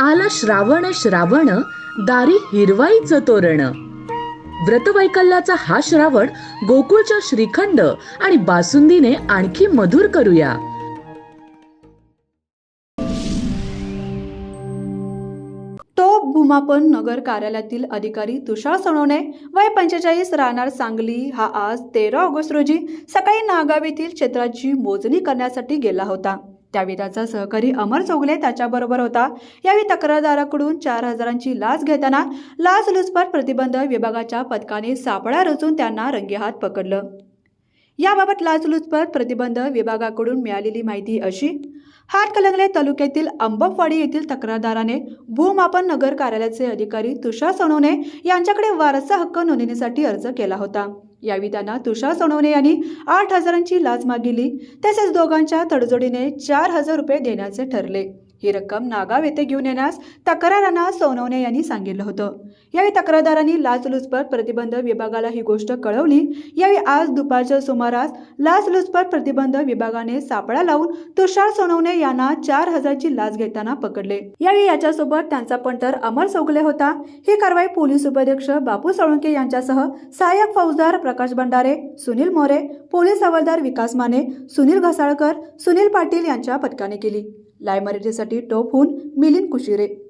आला श्रावण श्रावण दारी हिरवाईचं तोरण. व्रतवैकल्याचा हा श्रावण गोकुळच्या श्रीखंड आणि बासुंदीने आणखी मधुर करूया. तो भूमापन नगर कार्यालयातील अधिकारी तुषार सोनवणे वय पंचेचाळीस राहणार सांगली. हा आज तेरा ऑगस्ट रोजी सकाळी नागाव येथील क्षेत्राची मोजणी करण्यासाठी गेला होता. त्यावेळी त्याचा सहकारी अमर चौगले त्याच्याबरोबर होता. यावेळी तक्रारदाराकडून चार हजारांची लाच घेताना लाचलुचपत प्रतिबंध विभागाच्या पथकाने सापळा रचून त्यांना रंगेहात पकडलं. याबाबत लाचलुचपत प्रतिबंध विभागाकडून मिळालेली माहिती अशी हातकलंगले तालुक्यातील अंबपवाडी येथील तक्रारदाराने भूमापन नगर कार्यालयाचे अधिकारी तुषार सोनवणे यांच्याकडे वारसा हक्क नोंदणीसाठी अर्ज केला होता. यावेळी त्यांना तुषार सोनवणे यांनी आठ हजारांची लाच मागितली. तसेच दोघांच्या तडजोडीने चार हजार रुपये देण्याचे ठरले. ही रक्कम नागाव येथे घेऊन येण्यास तक्रारांना सोनवणे यांनी सांगितलं होतं. यावेळी तक्रारदारांनी लाचलुचपत प्रतिबंध विभागाला ही गोष्ट कळवली. यावेळी आज दुपारच्या सुमारास लाचलुचपत प्रतिबंध विभागाने सापळा लावून तुषार सोनवणे यांना चार हजारची लाच घेताना पकडले. यावेळी याच्यासोबत त्यांचा पंटर अमर सोगले होता. ही कारवाई पोलीस उपाध्यक्ष बापू साळुंके यांच्यासह सहाय्यक फौजदार प्रकाश भंडारे सुनील मोरे पोलीस हवालदार विकास माने सुनील घसाळकर सुनील पाटील यांच्या पथकाने केली. लाय मराठीसाठी टोपहून मिलिंद कुशिरे.